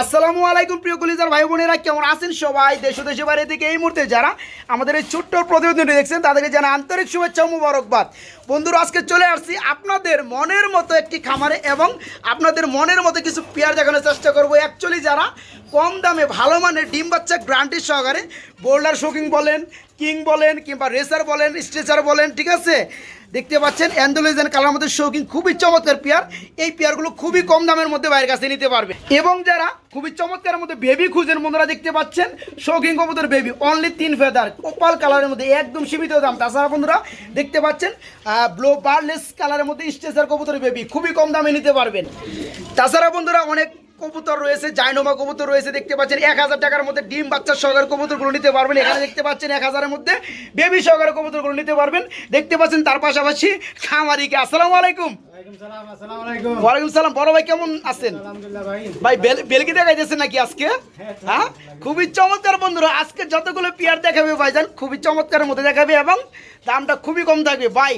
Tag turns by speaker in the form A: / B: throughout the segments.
A: আসসালামু আলাইকুম, প্রিয় কলিজার ভাই বোনেরা, কেমন আছেন সবাই? দেশ দেশে বাইরে থেকে এই মুহূর্তে যারা আমাদের এই ছোট্ট প্রতিবেদনটি দেখছেন, তাদেরকে জানা আন্তরিক শুভেচ্ছা মুবারকবাদ। বন্ধুরা, আজকে চলে আসছি আপনাদের মনের মতো একটি খামারে এবং আপনাদের মনের মতো কিছু পেয়ার দেখানোর চেষ্টা করব। অ্যাকচুয়ালি যারা কম দামে ভালো মানের ডিম বাচ্চা গ্রান্টির সহকারে বোল্ডার শোকিং বলেন, কিং বলেন কিংবা রেসার বলেন, স্ট্রেচার বলেন, ঠিক আছে? দেখতে পাচ্ছেন অ্যান্ডোলিজেন কালার মধ্যে শৌখিন খুবই চমৎকার পেয়ার। এই পেয়ারগুলো খুবই কম দামের মধ্যে বাইরের কাছে নিতে পারবে। এবং যারা খুবই চমৎকারের মধ্যে বেবি খুঁজেন, বন্ধুরা দেখতে পাচ্ছেন শৌখিন কবুতর বেবি অনলি তিন ফেদার কোপাল কালারের মধ্যে একদম সীমিত দাম। তাছাড়া বন্ধুরা দেখতে পাচ্ছেন ব্লো বার্লেস কালারের মধ্যে স্টেজার কবুতর বেবি খুবই কম দামে নিতে পারবেন। তাছাড়া বন্ধুরা অনেক কবুতর রয়েছে জাইনোমা কবুতর রয়েছে দেখতে পাচ্ছেন। এক হাজার টাকার মধ্যে ডিম বাচ্চার সহকারে কবুতরগুলো নিতে পারবেন। এখানে দেখতে পাচ্ছেন এক হাজারের মধ্যে বেবি সহকারে কবুতরগুলো নিতে পারবেন। দেখতে পাচ্ছেন তার পাশাপাশি খামারিকে। আসসালামু আলাইকুম।
B: ওয়ালাইকুম সালাম
A: বড় ভাই কেমন আছেন?
B: ভাই।
A: ভাই বেল বেলকি দেখাইতেছেন নাকি আজকে? হ্যাঁ খুবই চমৎকার বন্ধুরা আজকে যতগুলো পেয়ার দেখাবে ভাইজান খুবই চমৎকারের মধ্যে দেখাবে এবং দামটা খুবই কম থাকবে। ভাই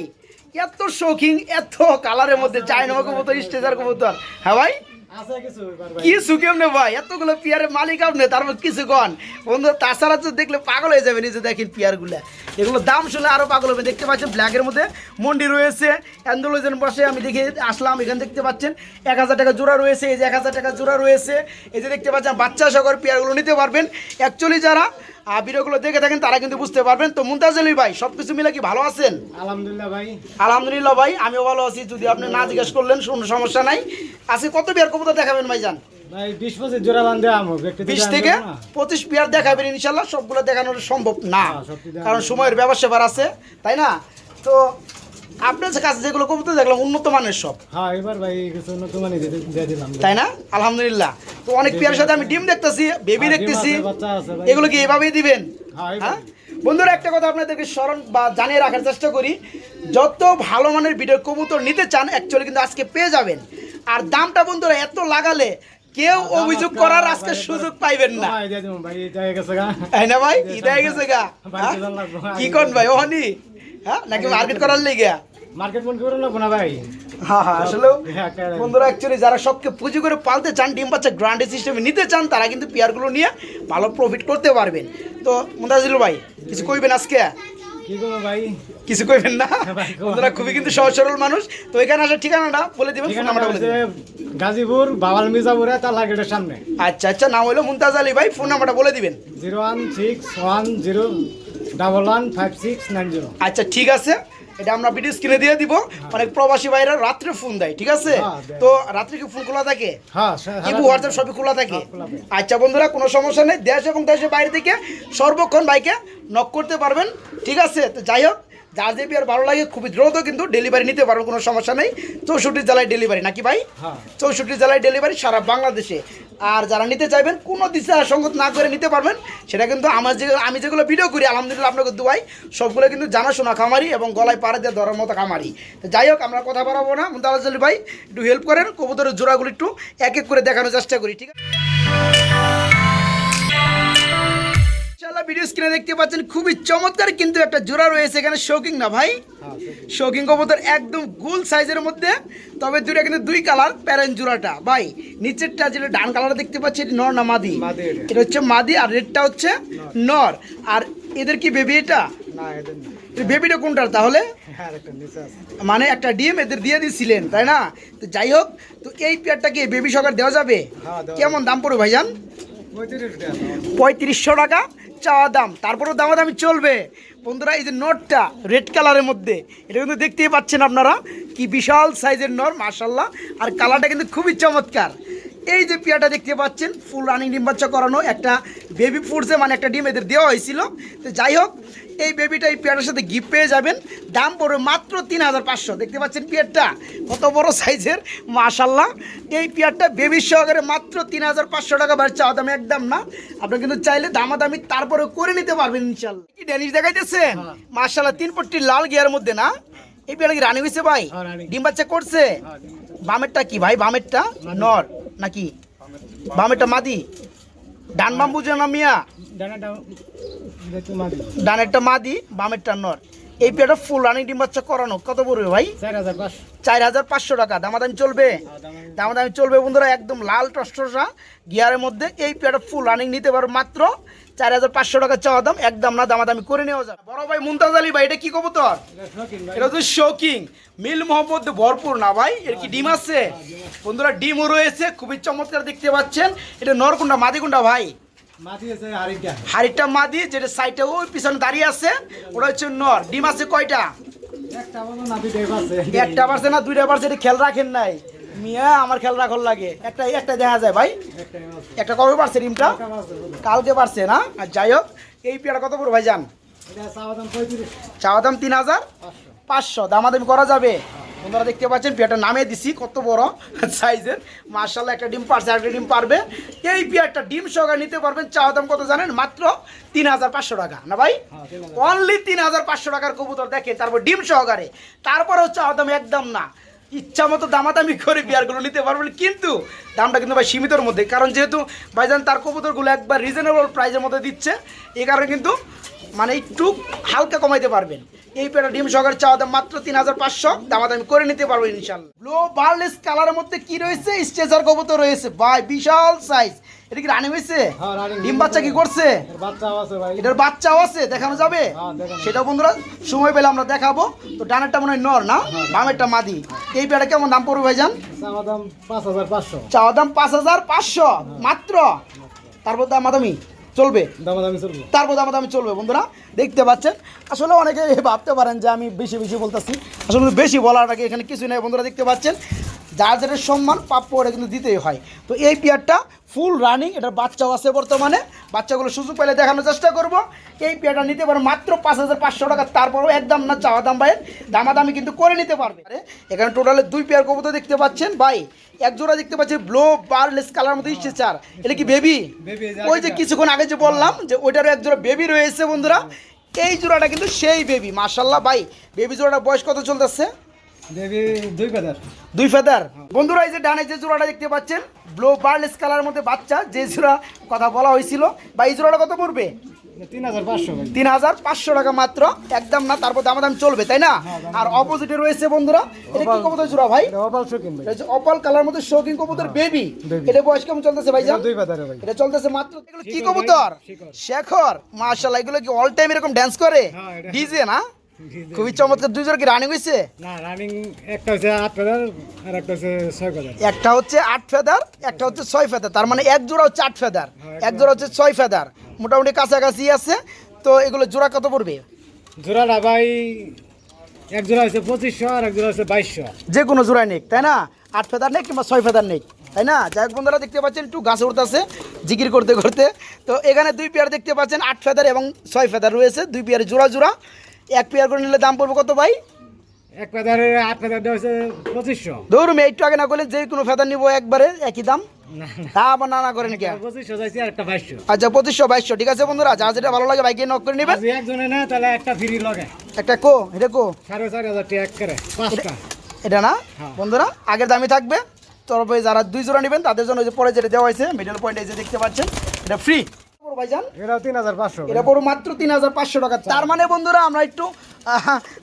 A: এত শৌখিন এত কালারের মধ্যে কবুতর স্টেজার কবুতর। হ্যাঁ ভাই? কি সুখেম নে ভাই? এতগুলো পিয়ারের মালিক আপনি তারপর কিছু কন? বন্ধু, তাছাড়া তো দেখলে পাগল হয়ে যাবে নিজে দেখেন পিয়ারগুলা। এগুলো দাম শুনলে আরও পাগল হবে। দেখতে পাচ্ছেন ব্ল্যাকের মধ্যে মন্ডি রয়েছে, অ্যান্ডোলোজেন পাশে আমি দেখে আসলাম, এখানে দেখতে পাচ্ছেন এক হাজার টাকা জোড়া রয়েছে, এই যে এক হাজার টাকা জোড়া রয়েছে, এই যে দেখতে পাচ্ছেন বাচ্চা সকর পেয়ারগুলো নিতে পারবেন। অ্যাকচুয়ালি যারা ভিডিওগুলো দেখে থাকেন তারা কিন্তু বুঝতে পারবেন। তো মুমতাজ আলী ভাই সব কিছু মিলে কি ভালো আছেন?
B: আলহামদুলিল্লাহ ভাই।
A: আলহামদুলিল্লাহ ভাই আমিও ভালো আছি। যদি আপনি না জিজ্ঞেস করলেন কোনো সমস্যা নাই। আজকে কত বিয়ার কবুতর দেখাবেন
B: ভাই বিশ
A: থেকে পঁচিশ দেখাবেন ইনশাল্লাহ সবগুলো দেখানো সম্ভব না।
B: হ্যাঁ,
A: কারণ সময়ের ব্যবসা আছে তাই না? তো আপনার কাছে যেগুলো কবুতর দেখলাম উন্নত মানের সব।
B: হ্যাঁ এবার ভাই কিছু মানে দিয়ে দিয়ে দিলাম।
A: তাই না? আলহামদুলিল্লাহ। তো অনেক পেয়ারের সাথে আমি ডিম দেখতেছি বেবি
B: হ্যাঁ,
A: দেখতেছি। এগুলো কি এভাবেই দিবেন?
B: হ্যাঁ,
A: হ্যাঁ? বন্ধুরা একটা কথা আপনাদেরকে স্মরণ বা জানিয়ে রাখার চেষ্টা করি। যত ভালো মানের ভিডিও কবুতর নিতে চান অ্যাকচুয়ালি কিন্তু আজকে পেয়ে যাবেন। আর দামটা বন্ধুরা এত লাগালে কেউ অভিযোগ করার আজকে সুযোগ পাইবেন না।
B: ভাই হয়ে গেছে গা।
A: না ভাই? গেছে হ্যাঁ? কি কোন। ভাই ওহনি? হ্যাঁ নাকি মার্কেট করার লেগে?
B: মার্কেট বন্ধ করে লাগবো না ভাই।
A: হ্যাঁ হ্যাঁ বন্ধুরা অ্যাকচুয়ালি যারা সবকে পুঁজি করে পালতে চান ডিম বাচ্চা গ্রান্ডে সিস্টেমে নিতে চান তারা কিন্তু পেয়ারগুলো নিয়ে ভালো প্রফিট করতে পারবেন। তো ভাই কিছু কইবেন আজকে?
B: ভাই?
A: কিছু কইবেন না? বন্ধুরা খুবই কিন্তু সহজ সরল মানুষ। তো এখানে আসার ঠিকানাটা বলে দিবেন ফোন নাম্বারটা বলে দিবেন।
B: গাজীপুর বাবাল মির্জাপুরে তার লাগেটের সামনে।
A: আচ্ছা আচ্ছা নাম হলো মুমতাজ আলী ভাই ফোন নাম্বারটা বলে দিবেন।
B: Zero one six one zero double one five six nine zero
A: আচ্ছা ঠিক আছে। এটা আমরা ভিডিও স্ক্রিনে দিয়ে দিব। অনেক প্রবাসী ভাইরা রাত্রে ফোন দেয় ঠিক আছে?
B: হ্যাঁ,
A: তো রাত্রে কি ফোন খোলা থাকে?
B: হ্যাঁ
A: হোয়াটসঅ্যাপ সবই খোলা থাকে?
B: খোলা থাকে।
A: আচ্ছা বন্ধুরা কোনো সমস্যা নেই। দেশ এবং দেশের বাইরে থেকে সর্বক্ষণ ভাইকে নক করতে পারবেন ঠিক আছে? তো যাই হোক যার যে আর ভালো লাগে খুবই দ্রুত কিন্তু ডেলিভারি নিতে পারবেন কোনো সমস্যা নেই। চৌষট্টি জেলায় ডেলিভারি নাকি ভাই?
B: হ্যাঁ।
A: চৌষট্টি জেলায় ডেলিভারি সারা বাংলাদেশে। আর যারা নিতে চাইবেন কোনো দিশা সঙ্গত না করে নিতে পারবেন। সেটা কিন্তু আমার যে আমি যেগুলো ভিডিও করি আলহামদুলিল্লাহ আপনাকে দুয়াই সবগুলো কিন্তু জানাশোনা খামারি এবং গলায় পাড়া দিয়ে ধরার মতো খামারি। তো যাই হোক আমরা কথা বাড়াবো না। মুন্তাজ ভাই একটু হেল্প করেন কবুতরের জোড়াগুলো একটু এক এক করে দেখানোর চেষ্টা করি ঠিক আছে? ভিডিও স্ক্রিনে দেখতে পাচ্ছেন খুবই চমৎকার কিন্তু একটা জোড়া রয়েছে এখানে শৌকিং না ভাই?
B: হ্যাঁ
A: শৌকিং কবুতর একদম গোল সাইজের মধ্যে তবে দুইটা কিন্তু দুই কালার প্যারেন জোড়াটা। ভাই নিচেরটা যেটা ডান কালার দেখতে পাচ্ছি এটা নর না মাদি?
B: এটা।
A: হচ্ছে মাদি আর রেডটা হচ্ছে নর। আর এদের কি বেবি এটা? বেবিটা কোনটার তাহলে?
B: হ্যাঁ
A: মানে একটা ডিম এদের দিয়ে দিয়েছিলেন তাই না? তো যাই হোক তো এই পেয়ারটাকে বেবি সকার দেওয়া যাবে?
B: হ্যাঁ,
A: কেমন দাম পড়বে ভাইজান? পঁয়ত্রিশশো টাকা চাওয়া দাম। তারপরেও দামাদামি চলবে। বন্ধুরা, এই যে নটটা রেড কালারের মধ্যে, এটা কিন্তু দেখতেই পাচ্ছেন আপনারা কি বিশাল সাইজের নর মার্শাল্লাহ আর কালারটা কিন্তু খুবই চমৎকার। এই যে পেয়াটা দেখতে পাচ্ছেন, ফুল রানিং ডিম বাচ্চা করানো একটা বেবি ফুডসে মানে একটা ডিম এদের দেওয়া হয়েছিল। তো যাই হোক এই বেবিটা এই পেয়ারের সাথে গিফট পেয়ে যাবেন। দাম পড়বে মাত্র তিন হাজার পাঁচশো। দেখতে পাচ্ছেন পেয়ারটা? কত বড় সাইজের? মাশাল্লাহ এই পেয়ারটা বেবির সহকারে মাত্র তিন হাজার পাঁচশো টাকা বার চাওয়া দাম একদম না। আপনি কিন্তু চাইলে দামাদামি তারপরে করে নিতে পারবেন ইনশাল্লাহ কি ড্যানিশ দেখাইতেছেন?
B: হ্যাঁ।
A: মাশাল্লাহ তিন পট্টি লাল গিয়ার মধ্যে না? এই পেয়ারটা কি রানি হয়েছে ভাই?
B: হ্যাঁ,
A: ডিম বাচ্চা করছে?
B: হ্যাঁ,
A: বামেরটা কি ভাই? বামেরটা? নর নাকি? বামেরটা। মাদি? ডান বাম বুঝে না মিয়া। ডানেরটা মাদি, বামেরটা নর। এই পেয়ারটা ফুল রানিং ডিম বাচ্চা করানো। কত পড়বে ভাই?
B: চার হাজার পাঁচশো
A: টাকা। দামাদামি চলবে? দামাদামি চলবে বন্ধুরা, একদম লাল টসটসা। গিয়ারের মধ্যে এই পেয়ারটা ফুল রানিং নিতে পারো মাত্র চার হাজার পাঁচশো টাকা চাওয়া দাম। একদম না, দামাদামি করে নেওয়া যাবে। বড় ভাই মুমতাজ আলী ভাই, এটা কি কবুতর? এটা হচ্ছে শৌকিং মিল মোহাম্মদ ভরপুর না ভাই? এর কি ডিম আছে? বন্ধুরা, ডিমও রয়েছে। খুবই চমৎকার দেখতে পাচ্ছেন। এটা নরকুন্ডা, মাদিকুন্ডা ভাই। হাড়িটা মাদি যেটা সাইডে ওই পিছনে দাঁড়িয়ে আছে ওটা হচ্ছে নর। ডিম আছে কয়টা?
B: একটা
A: পারছে না দুইটা পারছে এটা খেয়াল রাখেন নাই। মিয়া আমার খেয়াল রাখার লাগে। একটা একটা দেখা যায় ভাই। একটা কবে পারছে ডিমটা। কালকে পারছে না? আর যাই হোক এই পেয়ারা কত পড়ো ভাই যান
B: চাওয়া দাম
A: তিন হাজার?
B: পাঁচশো।
A: পাঁচশো। দামাদামি করা যাবে? বন্ধুরা দেখতে পাচ্ছেন পেয়ারটা নামে দিছি কত বড় সাইজের। মার্শাল্লাহ একটা ডিম পারছে একটা ডিম পারবে। এই পেয়ারটা ডিম সহকারে নিতে পারবেন চাওয়া দাম কত জানেন? মাত্র তিন হাজার পাঁচশো টাকা না ভাই?
B: হ্যাঁ
A: অনলি তিন হাজার পাঁচশো টাকার কবুতর দেখে তারপর ডিম সহকারে। তারপরেও চাওয়া দাম একদম না। ইচ্ছা মতো দামাদামি করে বিয়ারগুলো নিতে পারবেন কিন্তু দামটা কিন্তু ভাই সীমিতর মধ্যে। কারণ যেহেতু ভাইজান তার কবুতরগুলো একবার রিজনেবল প্রাইজের মধ্যে দিচ্ছে এই কারণে কিন্তু মানে একটু হালকা কমাইতে পারবেন। এই পেটা ডিম সহকারে চাওয়া দাম মাত্র তিন হাজার পাঁচশো। দামাদামি করে নিতে পারবেন ইনশাল্লাহ ব্লু বার্লেস কালারের মধ্যে কি রয়েছে? স্টেজার কবুতর রয়েছে। ভাই বিশাল সাইজ এটা কি রানি হয়েছে?
B: হ্যাঁ,
A: ডিম বাচ্চা কি করছে? এটার বাচ্চাও আছে দেখানো যাবে?
B: হ্যাঁ,
A: সেটা বন্ধুরা সময় পেলে আমরা দেখাবো। তো ডানেরটা মনে হয় নর না? বামেরটা মাদি। এই পেয়ারা কেমন দাম পড়বে ভাইজান?
B: চাওয়া দাম পাঁচ হাজার পাঁচশো।
A: দাম পাঁচ হাজার পাঁচশো মাত্র। তারপর দাম দামি চলবে?
B: দামাদামি চলবে।
A: তারপর দাম দামি চলবে বন্ধুরা। দেখতে পাচ্ছেন? আসলে অনেকে ভাবতে পারেন যে আমি বেশি বেশি বলতেছি। আসলে বেশি বলার আগে এখানে কিছু নেই বন্ধুরা। দেখতে পাচ্ছেন? যার যেটা সম্মান প্রাপ্য ওটা কিন্তু দিতেই হয়। তো এই পেয়ারটা ফুল রানিং এটার বাচ্চাও আছে বর্তমানে। বাচ্চাগুলো সুযোগ পেলে দেখানোর চেষ্টা করব। এই পেয়ারটা নিতে পারো মাত্র পাঁচ হাজার পাঁচশো টাকা। তারপরও একদম না চাওয়া দাম ভাইয়ের। দামাদামি কিন্তু করে নিতে পারবে। আরে, এখানে টোটালে দুই পেয়ার কবুতর দেখতে পাচ্ছেন ভাই। এক জোড়া দেখতে পাচ্ছি ব্লো বারলেস কালার মধ্যে ইচ্ছে চার এটা কি বেবি ওই যে কিছুক্ষণ আগে যে বললাম যে ওইটারও এক জোড়া বেবি রয়েছে বন্ধুরা। এই জোড়াটা কিন্তু সেই বেবি মার্শাল্লাহ ভাই। বেবি জোড়াটা বয়স কত চলতেছে?
B: দুই
A: দুই ফেদার বন্ধুরা এই যে ডানে যে জোড়াটা দেখতে পাচ্ছেন ব্লো বার্লেস কালার মধ্যে বাচ্চা যে জোড়া কথা বলা হয়েছিল বা এই জোড়াটা কত পড়বে?
B: তিন হাজার পাঁচশো
A: টাকা মাত্র। একদম না তারপর দামাদাম চলবে তাই না? আর অপোজিটে রয়েছে বন্ধুরা এটা কি কবুতর জোড়া ভাই?
B: অপাল শৌখিন
A: কালার মধ্যে শৌখিন কবুতর বেবি এটা বয়স কেমন চলতেছে ভাই
B: এটা দুই পেদারে ভাই।
A: এটা চলতেছে মাত্র এগুলো কি কবুতর? শেখর। মাশাআল্লাহ এগুলো কি অল টাইম এরকম ড্যান্স করে?
B: হ্যাঁ,
A: ডিজে না? খুবই চমৎকার। দুই জোড়া কি রানিং হয়েছে
B: না রানিং একটা হচ্ছে আট পেদার আর একটা হচ্ছে ছয় পেদার
A: একটা হচ্ছে আট ফেদার একটা হচ্ছে ছয় ফেদার তার মানে এক জোড়া হচ্ছে আট ফেদার
B: হ্যাঁ,
A: এক জোড়া হচ্ছে ছয় ফেদার মোটামুটি কাছাকাছি আছে। তো এগুলো জোড়া কত পড়বে?
B: জোড়াটা ভাই এক জোড়া হচ্ছে পঁচিশশো আর এক জোড়া হচ্ছে বাইশশো।
A: যে কোনো জোড়াই নেক তাই না? আট ফেদার নেক কিংবা ছয় ফেদার নেক তাই না? যাই হোক বন্ধুরা দেখতে পাচ্ছেন একটু গাছে উঠতেছে জিকির করতে করতে। তো এখানে দুই পেয়ার দেখতে পাচ্ছেন আট ফেদার এবং ছয় ফেদার রয়েছে। দুই পেয়ারে জোড়া জোড়া। এক পেয়ার করে নিলে দাম পড়বে কত ভাই?
B: এক পেদারের আট পেদারটা হচ্ছে পঁচিশশো।
A: ধরুন একটু আগে না করলে যে কোনো ফেদার নিবো একবারে একই দাম?
B: না
A: তা আবার না না করেন কি?
B: পঁচিশশো যাইছে আর একটা বাইশশো।
A: আচ্ছা পঁচিশশো বাইশশো ঠিক আছে বন্ধুরা যা যেটা ভালো লাগে বাইকে নক করে
B: যদি একজনে না তাহলে একটা ফ্রি লগে।
A: একটা কো এটা কো?
B: সাড়ে চার হাজার টাকা এক করে পাঁচটা।
A: এটা না?
B: হ্যাঁ।
A: বন্ধুরা আগের দামই থাকবে। তরফে যারা দুই জোড়া নেবেন তাদের জন্য যে পরে যেটা দেওয়া হয়েছে মিডল পয়েন্টে যে দেখতে পাচ্ছেন এটা ফ্রি ভাইজান।
B: এটাও তিন হাজার পাঁচশো।
A: এটা পড়ো মাত্র তিন হাজার পাঁচশো টাকা। তার মানে বন্ধুরা আমরা একটু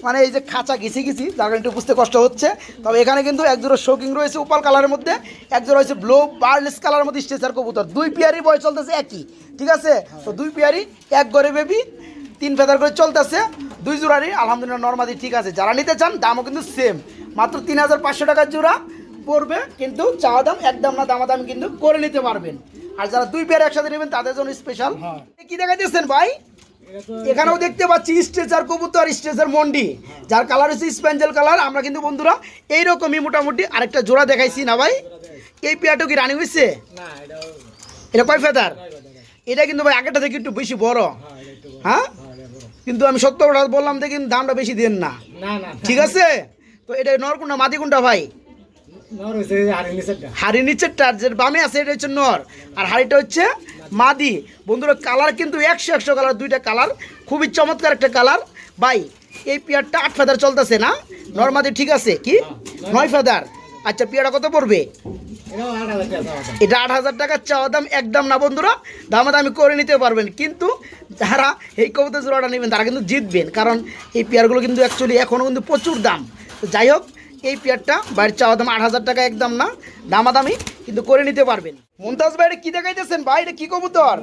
A: মানে এই যে খাঁচা ঘেসে গেছি যার একটু বুঝতে কষ্ট হচ্ছে। তবে এখানে কিন্তু এক জোড়া শোকিং রয়েছে উপাল কালারের মধ্যে এক জোড়া হয়েছে ব্লো বার্লেস কালারের মধ্যে স্টেচার কবুতর। দুই পেয়ারই বয়স চলতেছে একই ঠিক আছে? তো দুই পেয়ারই এক গড়ে বেবি তিন ফেদার করে চলতেছে। দুই জোড়ারই আলহামদুলিল্লাহ নর্মাদি ঠিক আছে। যারা নিতে চান দামও কিন্তু সেম মাত্র তিন হাজার পাঁচশো টাকার জোড়া পড়বে কিন্তু চাওয়া দাম একদম না দামাদামি কিন্তু করে নিতে পারবেন। আর যারা দুই পেয়ার একসাথে নেবেন তাদের জন্য স্পেশাল
B: হ্যাঁ।
A: কি দেখাইতেছেন ভাই? এখানেও দেখতে পাচ্ছি স্ট্রেচার কবুতর স্ট্রেচার মন্ডি। যার কালার হচ্ছে স্পেঞ্জেল কালার আমরা কিন্তু বন্ধুরা এইরকমই মোটামুটি আরেকটা জোড়া দেখাইছি না ভাই? এই পেয়ারটা কি রানি হয়েছে এটা কয় ফেদার এটা কিন্তু ভাই আগেরটা থেকে একটু বেশি বড়।
B: হ্যাঁ।
A: হ্যাঁ?
B: হ্যাঁ।
A: কিন্তু আমি সত্য বললাম দেখি দামটা বেশি দেন না। ঠিক আছে? তো এটা নরকুন্ডা মাদিকুন্ডা ভাই।
B: নিচেরটা।
A: হাড়ি নিচের টার যে বামে আছে এটা হচ্ছে নর আর হাড়িটা হচ্ছে মাদি। বন্ধুরা কালার কিন্তু একশো একশো কালার দুইটা কালার। খুবই চমৎকার একটা কালার। ভাই এই পেয়ারটা আট ফেদার চলতেছে না? নর মাদি ঠিক আছে কি? নয় ফেদার। আচ্ছা পেয়ারা কত পড়বে?
B: দাম।
A: এটা আট হাজার টাকার চাওয়া দাম একদম না বন্ধুরা। দামাদামি করে নিতে পারবেন। কিন্তু যারা এই কবুতর জোড়াটা নেবেন তারা কিন্তু জিতবেন। কারণ এই পেয়ারগুলো কিন্তু অ্যাকচুয়ালি এখনও কিন্তু প্রচুর দাম। তো যাই হোক এই পেয়ারটা বাড়ির চাওয়া দাম আট হাজার টাকা একদম না দামাদামি কিন্তু করে নিতে পারবেন। মুমতাজ ভাই কি দেখাইতেছেন ভাই? এটা কি কবুতর?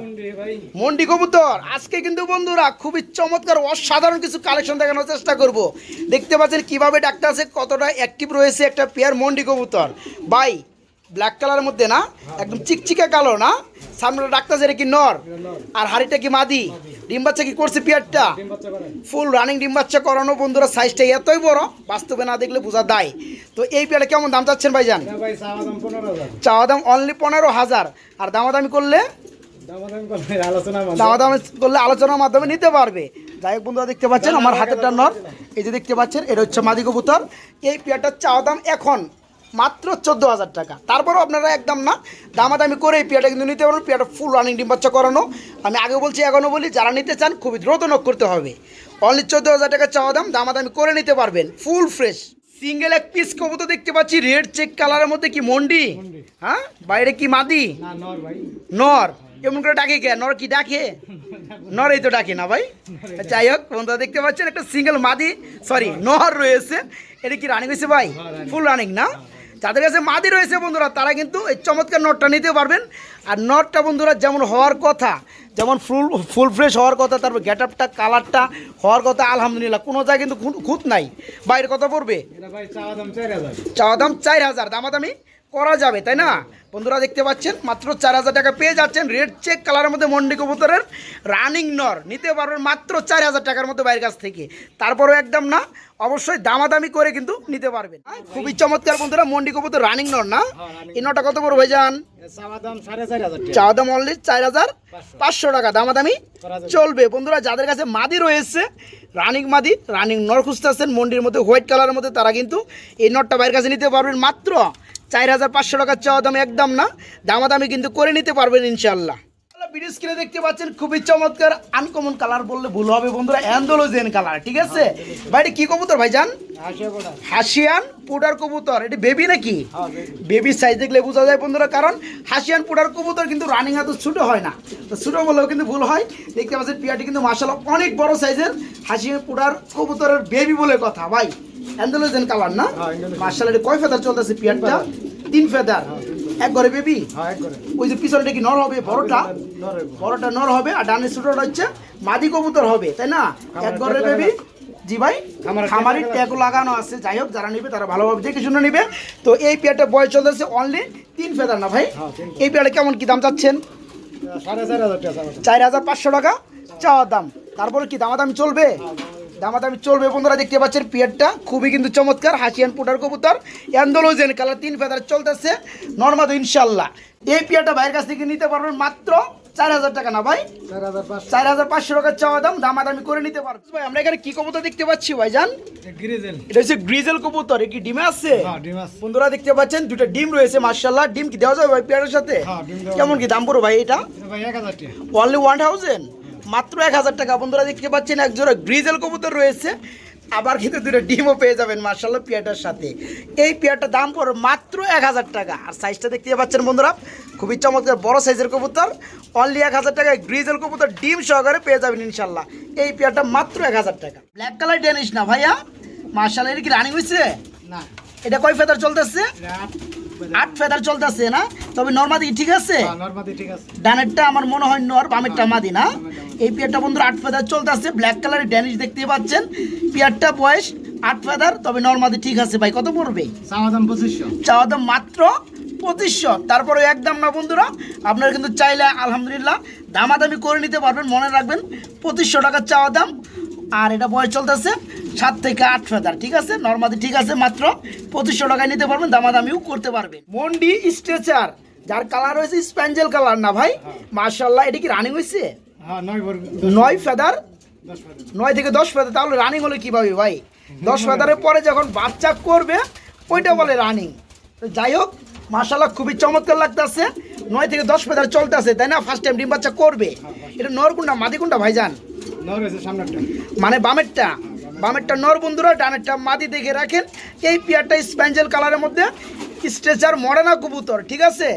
B: মন্ডি
A: কবুতর। আজকে কিন্তু বন্ধুরা খুবই চমৎকার অসাধারণ কিছু কালেকশন দেখানোর চেষ্টা করব। দেখতে পাচ্ছেন কীভাবে ডাক্তার আছে কতটা অ্যাক্টিভ রয়েছে একটা পেয়ার মন্ডি কবুতর। বাই ব্ল্যাক কালারের মধ্যে না একদম চিকচিকা কালো না সামনে ডাক্তার এটা কি নর? আর হাড়িটা কি মাদি? ডিম বাচ্চা কি করছে পেয়ারটা? ফুল রানিং ডিম বাচ্চা করানো বন্ধুরা সাইজটা এতই বড় বাস্তবে না দেখলে বোঝা দেয়। তো এই পেয়ারটা কেমন দাম চাচ্ছেন ভাইজান?
B: চাওয়া দাম
A: চাওয়া দাম অনলি পনেরো হাজার। আর দামাদামি করলে?
B: দামাদামি
A: করলে আলোচনার মাধ্যমে নিতে পারবে। যাই হোক বন্ধুরা দেখতে পাচ্ছেন আমার হাতেরটা নর। এই যে দেখতে পাচ্ছেন এটা হচ্ছে মাদি কবুতর। এই পেয়ারটার চাওয়া দাম এখন মাত্র চোদ্দ হাজার টাকা। তারপরও আপনারা একদম না দামাদামি করে এই পেয়ারটা কিন্তু নিতে পারবেন পেয়ারটা ফুল রানিং ডিম বাচ্চা করানো। আমি আগে বলছি এখনও বলি যারা নিতে চান খুবই দ্রুত নক করতে হবে। অনলি চোদ্দ হাজার টাকা চাওয়া দাম দামাদামি করে নিতে পারবেন ফুল ফ্রেশ সিঙ্গেল এক পিস কবুতর দেখতে পাচ্ছি রেড চেক কালারের মধ্যে কি মন্ডি। হ্যাঁ? বাইরে কি মাদি?
B: নর
A: এমন করে ডাকে কে? নর কি ডাকে? নর এই তো ডাকে না ভাই। যাই হোক বন্ধুরা দেখতে পাচ্ছেন একটা সিঙ্গেল মাদি সরি নর রয়েছে। এটা কি রানিং হয়েছে ভাই? ফুল রানিং না? যাদের কাছে মাদি রয়েছে বন্ধুরা তারা কিন্তু এই চমৎকার নটটা নিতে পারবেন। আর নটটা বন্ধুরা যেমন হওয়ার কথা যেমন ফুল ফুল ফ্রেশ হওয়ার কথা তারপর গেট আপটা কালারটা হওয়ার কথা আলহামদুলিল্লাহ কোনো জায়গায় কিন্তু খুঁত- নাই। বাইরে কথা পড়বে?
B: চাওয়া দাম চার হাজার।
A: চাওয়া দাম চার হাজার। দামাদামি? করা যাবে তাই না? বন্ধুরা দেখতে পাচ্ছেন মাত্র চার হাজার টাকা পেয়ে যাচ্ছেন রেড চেক কালারের মধ্যে মন্ডি কবুতরের রানিং নর নিতে পারবেন মাত্র চার হাজার টাকার মধ্যে বাইরের কাছ থেকে। তারপরেও একদম না অবশ্যই দামাদামি করে কিন্তু নিতে পারবেন। হ্যাঁ, খুবই চমৎকার বন্ধুরা মন্ডি কবুতর রানিং নর না? এই নটা কত বড় ভাই যান
B: চাওয়া দাম
A: অনলি চার হাজার পাঁচশো। টাকা দামাদামি চলবে। বন্ধুরা যাদের কাছে মাদি রয়েছে রানিং মাদি রানিং নর খুঁজতেছেন মন্ডির মধ্যে হোয়াইট কালারের মধ্যে তারা কিন্তু এই নটটা বাইরের কাছে নিতে পারবেন মাত্র চার হাজার পাঁচশো টাকার চাওয়া দাম একদম না। দামাদামি কিন্তু করে নিতে পারবেন ইনশাল্লাহ ভিডিও স্ক্রিনে দেখতে পাচ্ছেন খুবই চমৎকার আনকমন কালার বললে ভুল হবে বন্ধুরা অ্যান্ডোলোজেন কালার ঠিক আছে? ভাই এটা কি কবুতর ভাইজান?
B: আসে গোটা
A: হাসিয়ান পুডার কবুতর এটা বেবি নাকি?
B: হ্যাঁ
A: বেবির সাইজ দেখলে বোঝা যায় বন্ধুরা কারণ হাসিয়ান পুডার কবুতর কিন্তু রানিং এত ছোট হয় না। তো ছোট বলেও কিন্তু ভুল হয়। দেখতে পাচ্ছেন পিয়াটি কিন্তু মাসাল্লাহ অনেক বড় সাইজের হাসিয়ান পুডার কবুতরের বেবি বলে কথা ভাই। অ্যান্ডোলোজেন কালার না?
B: হ্যাঁ,
A: এটা কয় ফেদার চলতেছে পিয়ারটা? তিন ফেদার। এক ঘরে বেবি?
B: হ্যাঁ
A: ওই যে পিছনটা কি নর হবে? বড়টা? বড়টা নর হবে আর ডানের ছোটটা হচ্ছে মাদি কবুতর হবে তাই না? এক ঘরে বেবি? জি ভাই
B: খামারের
A: খামারি
B: লাগানো
A: আছে। যাই হোক যারা নিবে তারা ভালোভাবে দেখে শুনে নিবে। তো এই পেয়ারটা বয়স চলতেছে অনলি তিন ফেদার না ভাই?
B: হ্যাঁ,
A: এই পেয়ারটা কেমন কি দাম চাচ্ছেন।
B: চার হাজার
A: পাঁচশো টাকা। চাওয়ার দাম। তারপরে কি দামাদামি চলবে? দামাদামি চলবে বন্ধুরা দেখতে পাচ্ছেন পিয়ারটা। খুবই কিন্তু চমৎকার হাসিয়ান পুটার কবুতর অ্যান্ডোলোজেন কালার তিন ফেদার চলতেছে নর্মাদ ইনশাল্লাহ এই পিয়ারটা ভাইয়ের কাছ থেকে নিতে পারবেন মাত্র চার হাজার টাকা না ভাই?
B: চার হাজার পাঁচশো।
A: চার টাকার চাওয়া দাম দামাদামি করে নিতে পারব ভাই আমরা এখানে কি কবুতর দেখতে পাচ্ছি ভাইজান?
B: গ্রিজেল।
A: এটা হচ্ছে গ্রিজেল কবুতর কি ডিমে আছে?
B: হ্যাঁ আছে।
A: বন্ধুরা দেখতে পাচ্ছেন দুটো ডিম রয়েছে মার্শাল্লাহ ডিম কি দেওয়া যাবে ভাই পেয়ারের সাথে?
B: হ্যাঁ,
A: কেমন কি দাম পড়ো ভাই এটা?
B: ভাই
A: অনলি ওয়ান থাউজেন্ড মাত্র এক হাজার টাকা। বন্ধুরা দেখতে পাচ্ছেন এক জোড়া গ্রিজেল কবুতর রয়েছে। আবার কিন্তু দুটো ডিমও পেয়ে যাবেন মার্শাল্লাহ পেয়ারটার সাথে। এই পেয়ারটার দাম পড়ে মাত্র এক হাজার টাকা। আর সাইজটা দেখতে পাচ্ছেন বন্ধুরা খুবই চমৎকার বড় সাইজের কবুতর। অনলি এক হাজার টাকায় গ্রিজেল কবুতর ডিম সহকারে পেয়ে যাবেন ইনশাল্লাহ এই পেয়ারটা মাত্র এক হাজার টাকা। ব্ল্যাক কালার ডেনিস না ভাইয়া? মার্শাল্লাহ এটা কি রানিং হয়েছে
B: না।
A: এটা কয় ফেদার চলতেছে?
B: আট
A: ফেদার চলতেছে না? তবে নর্মাদি ঠিক আছে?
B: হ্যাঁ, নর্মাদি ঠিক আছে।
A: ডানেরটা আমার মনে হয় নর বামেরটা মাদি না? এই পেয়ারটা বন্ধুরা আট ফেদার চলতেছে ব্ল্যাক কালারের ড্যানিশ দেখতে পাচ্ছেন। পেয়ারটা বয়স আট ফেদার তবে নর্মাদি ঠিক আছে ভাই। কত পড়বে?
B: চাওয়া দাম পঁচিশশো।
A: চাওয়া দাম মাত্র পঁচিশশো। তারপরে একদম না বন্ধুরা আপনারা কিন্তু চাইলে আলহামদুলিল্লাহ দামাদামি করে নিতে পারবেন। মনে রাখবেন পঁচিশশো টাকার চাওয়া দাম। আর এটা বয়স চলতেছে সাত থেকে আট ফেদার ঠিক আছে? নর্মাদি ঠিক আছে মাত্র পঁচিশশো টাকায় নিতে পারবেন দামাদামিও করতে পারবেন। মন্ডি স্ট্রেচার যার কালার হয়েছে স্প্যাঞ্জেল কালার না ভাই? মার্শাল্লাহ এটা কি রানিং হয়েছে?
B: হ্যাঁ নয়
A: ফেদার নয় থেকে দশ ফেদার তাহলে রানিং হলে কীভাবে ভাই? দশ ফেদারের পরে যখন বাচ্চা করবে ওইটা বলে রানিং তো যাই হোক মাসাল্লাহ খুবই চমৎকার লাগতেছে। নয় থেকে দশ ফেদার চলতেছে তাই না? ফার্স্ট টাইম ডিম বাচ্চা করবে। এটা নর কোনটা? মাদি কোনটা ভাইজান? মানে বামেরটা? বামেরটা নর বন্ধুরা, ডানেরটা মাদি দেখে রাখেন। এই পেয়ারটা স্প্যাঞ্জেল কালারের মধ্যে, স্ট্রেচার মরে না কবুতর, ঠিক আছে?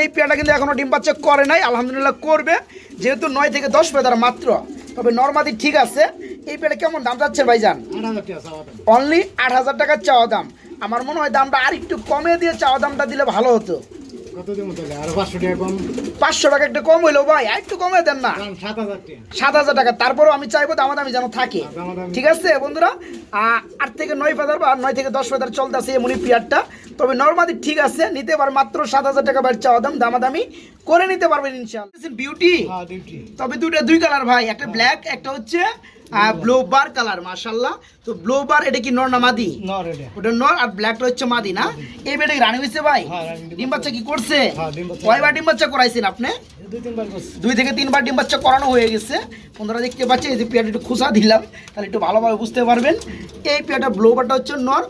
A: এই পেয়ারটা কিন্তু এখনও ডিম বাচ্চা করে নাই, আলহামদুলিল্লাহ করবে, যেহেতু নয় থেকে দশ পেয়ার মাত্র। তবে নর্মাদি ঠিক আছে। এই পেয়ারটা কেমন দাম যাচ্ছে ভাইজান? অনলি আট হাজার টাকার চাওয়া দাম। আমার মনে হয় দামটা আর একটু কমে দিয়ে চাওয়া দামটা দিলে ভালো হতো।
B: পাঁচশো টাকা
A: একটু কম হইল ভাই একটু কমে দেন না।
B: সাত হাজার টাকা।
A: তারপরেও আমি চাইব দামাদামি যেন থাকে। ঠিক আছে বন্ধুরা? আট থেকে নয় বা নয় থেকে দশ চলতেছে এমনি পিয়ারটা তবে নর্মালি ঠিক আছে নিতে পার মাত্র সাত হাজার টাকা বাইর চাওয়া দাম দামাদামি করে নিতে পারবেন ইনশাল্লাহ বিউটি
B: হ্যাঁ
A: তবে দুইটা দুই কালার ভাই একটা ব্ল্যাক একটা হচ্ছে ব্লো বার কালার মাশাল্লাহ তো ব্লো বার এটা কি নর না মাদি?
B: নর এটা।
A: ওটা নর আর ব্ল্যাকটা হচ্ছে মাদি না? এই বেটা রানি হয়েছে ভাই?
B: হ্যাঁ, ডিম
A: বাচ্চা কি করছে?
B: হ্যাঁ,
A: কয়বার ডিম বাচ্চা করাইছেন আপনি?
B: দুই
A: থেকে তিনবার ডিম বাচ্চা করানো হয়ে গেছে। বন্ধুরা দেখতে পাচ্ছেন এই যে পেয়ারটা একটু খুসা দিলাম তাহলে একটু ভালোভাবে বুঝতে পারবেন। এই পেয়ারটা ব্লোবারটা হচ্ছে নর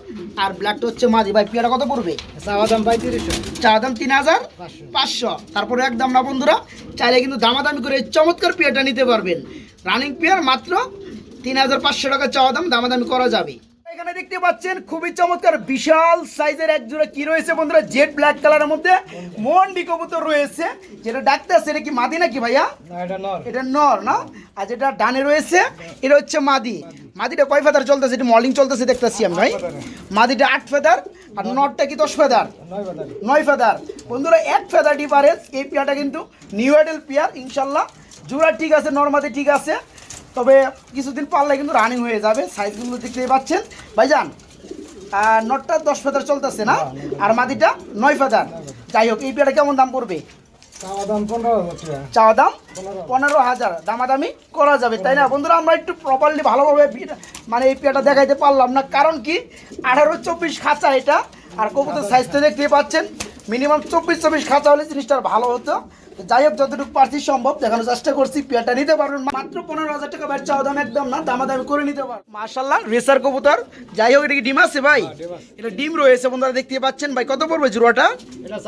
A: আর ব্ল্যাকটা হচ্ছে মাদি। ভাই পেয়ারটা কত পড়বে?
B: চাওয়া দাম পঁয়ত্রিশশো
A: চা দাম তিন হাজার
B: পাঁচশো।
A: পাঁচশো। তারপরে একদম না বন্ধুরা চাইলে কিন্তু দামাদামি করে চমৎকার পেয়ারটা নিতে পারবেন। রানিং পেয়ার মাত্র তিন হাজার পাঁচশো টাকা চাওয়া দাম দামাদামি করা যাবে। এখানে দেখতে পাচ্ছেন খুবই চমৎকার বিশাল সাইজের এক জোড়া কি রয়েছে বন্ধুরা? জেড ব্ল্যাক কালারের মধ্যে মন্ডি কবুতর রয়েছে। যেটা ডাকতে আছে এটা কি মাদি নাকি ভাইয়া?
B: এটা নর।
A: না? আর যেটা ডানে রয়েছে এটা হচ্ছে মাদি। মাদিটা কয় ফেদার চলতেছে? এটা মর্নিং চলতেছে দেখতেছি আমি ভাই। মাদিটা আট ফেদার আর নটটা কি দশ ফেদার?
B: নয়
A: ফেদার। বন্ধুরা এক ফেদার ডিফারেন্স এই পেয়ারটা কিন্তু নিউ আইডেল পেয়ার ইনশাল্লাহ। জোড়া ঠিক আছে নর্মাদি ঠিক আছে। তবে কিছুদিন পারলে কিন্তু রানিং হয়ে যাবে। সাইজগুলো দেখতেই পাচ্ছেন। ভাইজান আর নটটা দশ ফেদার চলতেছে না? আর মাদিটা নয় ফেদার। যাই হোক এই পেয়ারটা কেমন দাম পড়বে?
B: চাওয়া দাম পনেরো হাজার
A: দামাদামি করা যাবে তাই না? বন্ধুরা আমরা একটু প্রপারলি ভালোভাবে মানে এই পেয়ারটা দেখাইতে পারলাম না। কারণ কি? আঠারো চব্বিশ খাঁচা এটা। আর কবুতর সাইজটা দেখতে পাচ্ছেন। মিনিমাম চব্বিশ চব্বিশ খাঁচা হলে জিনিসটা ভালো হতো। যাই হোক যতটুকু পারছি সম্ভব দেখানোর চেষ্টা করছি পেয়ারটা নিতে পারবেন মাত্র পনেরো হাজার টাকা ব্যাট চাওয়া দাম একদম না দামাদামি করে নিতে পারবেন মার্শাল্লাহ রেসার কবুতর। যাই হোক এটা কি ডিম আছে ভাই? এটা ডিম রয়েছে বন্ধুরা দেখতে পাচ্ছেন। ভাই কত পড়বে জোড়াটা?
B: এটা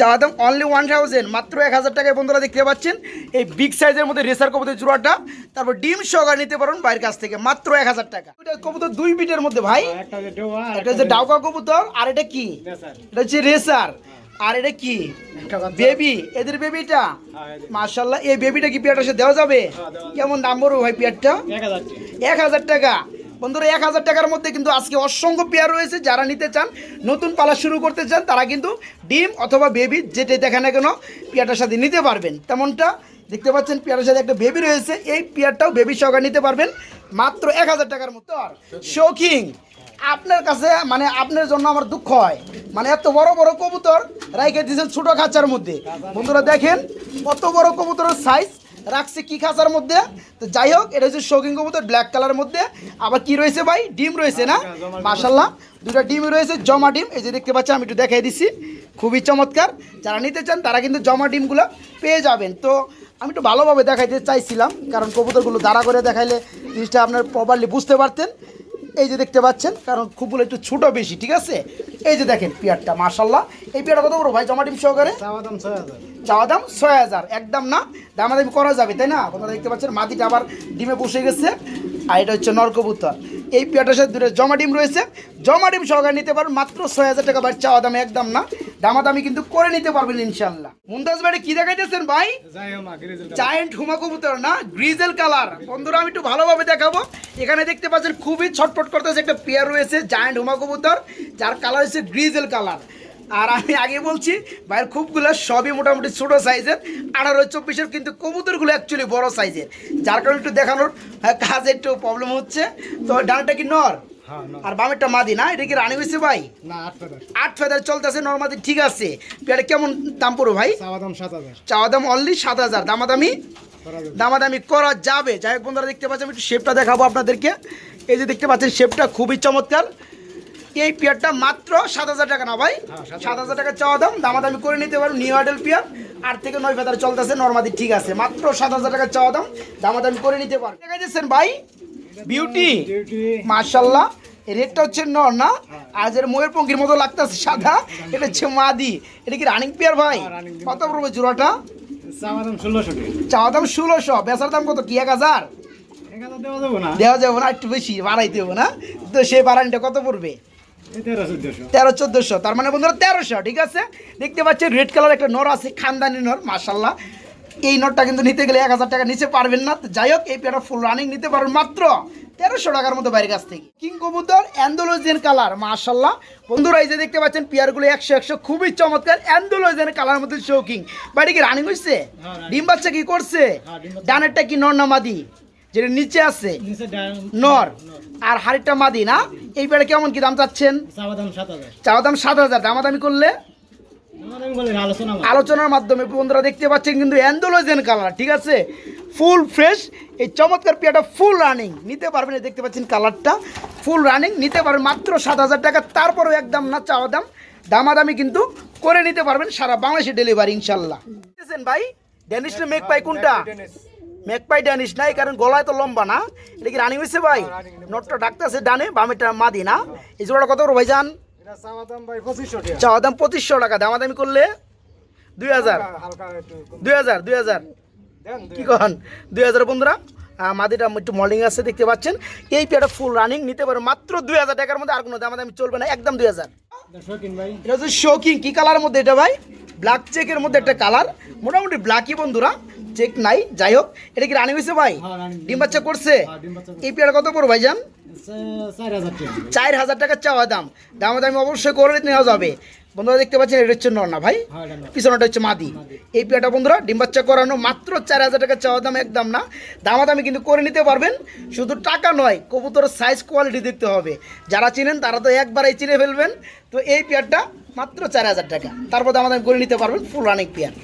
B: চাওয়া দাম
A: অনলি ওয়ান থাউজেন্ড মাত্র এক হাজার টাকায় বন্ধুরা দেখতে পাচ্ছেন। এই বিগ সাইজের মধ্যে রেসার কবুতর জোড়াটা। তারপর ডিম সহকারে নিতে পারেন বাইরের কাছ থেকে মাত্র এক হাজার টাকা। এটা কবুতর দুই বিটের মধ্যে ভাই।
B: একটা যে
A: এটা হচ্ছে ডাউকা কবুতর আর এটা কি? এটা হচ্ছে রেসার। আর এটা কি? বেবি এদের বেবিটা?
B: হ্যাঁ,
A: মার্শাল্লাহ এই বেবিটা কি পেয়ারটা সে দেওয়া যাবে?
B: হ্যাঁ।
A: কেমন দাম পড়বে ভাই পেয়ারটা?
B: এক হাজার টাকা।
A: বন্ধুরা এক হাজার টাকার মধ্যে কিন্তু আজকে অসংখ্য পেয়ার রয়েছে। যারা নিতে চান নতুন পালা শুরু করতে চান তারা কিন্তু ডিম অথবা বেবি যেটাই দেখে না কেন পেয়ারটার সাথে নিতে পারবেন। তেমনটা দেখতে পাচ্ছেন পেয়ারের সাথে একটা বেবি রয়েছে। এই পেয়ারটাও বেবি সহকারে নিতে পারবেন। মাত্র এক হাজার টাকার মতো। আর শৌখিং আপনার কাছে মানে আপনার জন্য আমার দুঃখ হয়। মানে এত বড় বড় কবুতর রাইখে দিয়েছেন ছোটো খাঁচার মধ্যে। বন্ধুরা দেখেন, কত বড় কবুতরের সাইজ রাখছে কি খাঁচার মধ্যে? তো যাই হোক, এটা হচ্ছে শৌখিন কবুতর ব্ল্যাক কালারের মধ্যে। আবার কি রয়েছে ভাই? ডিম রয়েছে না? মাশাল্লাহ দুটো ডিম রয়েছে, জমা ডিম। এই যে দেখতে পাচ্ছি আমি একটু দেখাই দিচ্ছি। খুবই চমৎকার। যারা নিতে চান, তারা কিন্তু জমা ডিমগুলো পেয়ে যাবেন। তো আমি একটু ভালোভাবে দেখাইতে চাইছিলাম, কারণ কবুতরগুলো দাঁড়া করে দেখাইলে জিনিসটা আপনার প্রপারলি বুঝতে পারতেন। এই যে দেখতে পাচ্ছেন কারণ খুবগুলো একটু ছোট বেশি ঠিক আছে? এই যে দেখেন পেয়ারটা মাশাল্লাহ এই পেয়ারটা কত বড় ভাই? জমা ডিম সহকারে?
B: চাওয়া দাম ছয় হাজার।
A: চাওয়া দাম ছয় হাজার একদম না? দামাদামি করা যাবে তাই না? আপনারা দেখতে পাচ্ছেন মাটিটা আবার ডিমে বসে গেছে। আর এটা হচ্ছে নরকবুতর। এই পেয়ারটার সাথে দুটো জমা ডিম রয়েছে। জমা ডিম সহকারে নিতে পারবেন মাত্র ছয় হাজার টাকা বাড়ি চাওয়া দামে একদম না। দামাদামি কিন্তু করে নিতে পারবেন ইনশাল্লাহ মুমতাজ বাড়ি কি দেখাইতেছেন ভাই? জায়েন্ট হুমা কবুতর না? গ্রিজেল কালার বন্ধুরা আমি একটু ভালোভাবে দেখাবো। এখানে দেখতে পাচ্ছেন খুবই ছটফট করতেছে একটা পেয়ার রয়েছে জায়েন্ট হুমা কবুতর যার কালার হচ্ছে গ্রিজেল কালার আর আমি আগে বলছি ভাইয়ের খুবগুলো সবই মোটামুটি ছোটো সাইজের আঠারো চব্বিশের কিন্তু কবুতরগুলো অ্যাকচুয়ালি বড় সাইজের যার কারণে একটু দেখানোর হ্যাঁ, কাজে একটু প্রবলেম হচ্ছে। তো ডানাটা কি নর?
B: হ্যাঁ
A: আর বামেরটা মাদি না? এটা কি রানি হয়েছে ভাই?
B: আট হাজার
A: আট ফেদার চলতেছে নর্মাদি ঠিক আছে। পেয়ারে কেমন দাম পড়ো ভাই?
B: চাওয়া দাম
A: অনলি সাত হাজার। দামাদামি? দামাদামি করা যাবে। যাই হোক বন্ধুরা দেখতে পাচ্ছেন আমি একটু শেপটা দেখাবো আপনাদেরকে। এই যে দেখতে পাচ্ছেন শেপটা খুবই চমৎকার। এই পেয়ারটা মাত্র সাত হাজার টাকা না ভাই?
B: হ্যাঁ, সাত
A: হাজার টাকা চাওয়া দাম দামাদামি করে নিতে পারো নিউ আইডেল পেয়ার। আট থেকে নয় ফেদার চলতেছে নর্মাদি ঠিক আছে। মাত্র সাত হাজার টাকা চাওয়া দাম দামাদামি করে নিতে পারো। দেখা যাচ্ছেন ভাই? বিউটি মার্শাল্লাহ রেটটা হচ্ছে নর না? আর যেটা ময়ের পঙ্কির মতো লাগতেছে সাদা। এটা হচ্ছে মাদি। এটা কি রানিং পেয়ার ভাই?
B: হ্যাঁ,
A: কত পড়বে জোড়াটা?
B: চাওয়া দাম ষোলোশো
A: বেচার দাম কত কি এক হাজার?
B: দেওয়া যাব না।
A: একটু বেশি বাড়াইতে হবে না। তো সেই বাড়ানিটা কত পড়বে?
B: তেরো চোদ্দশো।
A: তার মানে বন্ধুরা তেরোশো ঠিক আছে? দেখতে পাচ্ছেন রেড কালার একটা নর আছে খানদানি নর মাসাল্লাহ এই নটটা কিন্তু নিতে গেলে এক হাজার টাকা নিচে পারবেন না। যাই হোক এই পেয়ারটা ফুল রানিং নিতে পারবেন মাত্র তেরোশো টাকার মতো বাইরের কাছ থেকে। কিং কবুতর কালার মাশাল্লাহ বন্ধুরা এই যে দেখতে পাচ্ছেন পেয়ারগুলো একশো একশো খুবই চমৎকার। অ্যান্ডোলজিয়ান কালার মধ্যে শৌকিং বাড়ি কি রানিং হয়েছে ডিম বাচ্চা কি করছে?
B: হ্যাঁ,
A: ডানেরটা কি নর যেটা নিচে আছে নর। আর হাড়িটা মাদি না? এই পেয়ারে কেমন কি দাম চাচ্ছেন?
B: চাওয়া দাম সাত হাজার।
A: দামাদামি করলে। আলোচনার মাধ্যমে বন্ধুরা দেখতে পাচ্ছেন কিন্তু অ্যান্ডোলজেন কালার ঠিক আছে? ফুল ফ্রেশ এই চমৎকার পেয়াটা ফুল রানিং। নিতে পারবেন দেখতে পাচ্ছেন কালারটা। ফুল রানিং নিতে পারবেন মাত্র সাত হাজার টাকা। তারপরেও একদম না চাওয়া দাম। দামাদামি কিন্তু করে নিতে পারবেন সারা বাংলাদেশে ডেলিভারি ইনশাল্লাহ। দেখছেন ভাই? ড্যানিশ না মেক পাই কোনটা? মেক পাই ড্যানিশ নাই কারণ গলায় তো লম্বা না। এটা কি রানিং হয়েছে ভাই? নটটা ডাকতেছে ডানে বামেটা মাদি না। এই জোড়াটা কত করে ভাই যান
B: চাওয়া দাম পঁচিশশো টাকা।
A: দাম দামাদামি করলে দুই হাজার। দুই হাজার দুই হাজার। কি কন? দুই হাজার বন্ধুরা মাদিটা একটু মর্নিং আছে দেখতে পাচ্ছেন। এই পেয়ারটা ফুল রানিং নিতে পারে মাত্র দুই হাজার টাকার মধ্যে আর কোনো দাম দামি চলবে না একদম দুই হাজার। এটা হচ্ছে শৌকিং কি কালারের মধ্যে এটা ভাই? ব্ল্যাক চেকের মধ্যে একটা কালার মোটামুটি ব্ল্যাকই বন্ধুরা। চেক নাই। যাই হোক এটা কি রানিং হয়েছে ভাই?
B: হ্যাঁ,
A: ডিম বাচ্চা করছে?
B: হ্যাঁ,
A: এই কত পড়ো ভাইজান
B: চার হাজার টাকা।
A: চাওয়া দাম। দাম দামি অবশ্যই করে নেওয়া যাবে। বন্ধুরা দেখতে পাচ্ছেন এটা হচ্ছে নর না ভাই?
B: হ্যাঁ
A: পিছনটা হচ্ছে মাদি। এই পেয়াটা বন্ধুরা ডিম বাচ্চা করানো মাত্র চার হাজার টাকা চাওয়া দাম একদম না। দামা দামি কিন্তু করে নিতে পারবেন। শুধু টাকা নয় কবুতরের সাইজ কোয়ালিটি দেখতে হবে। যারা চিনেন তারা তো একবারেই চিনে ফেলবেন। তো এই পেয়ারটা মাত্র চার হাজার টাকা। তারপর দামাদামি করে নিতে পারবেন ফুল রানিং পেয়ার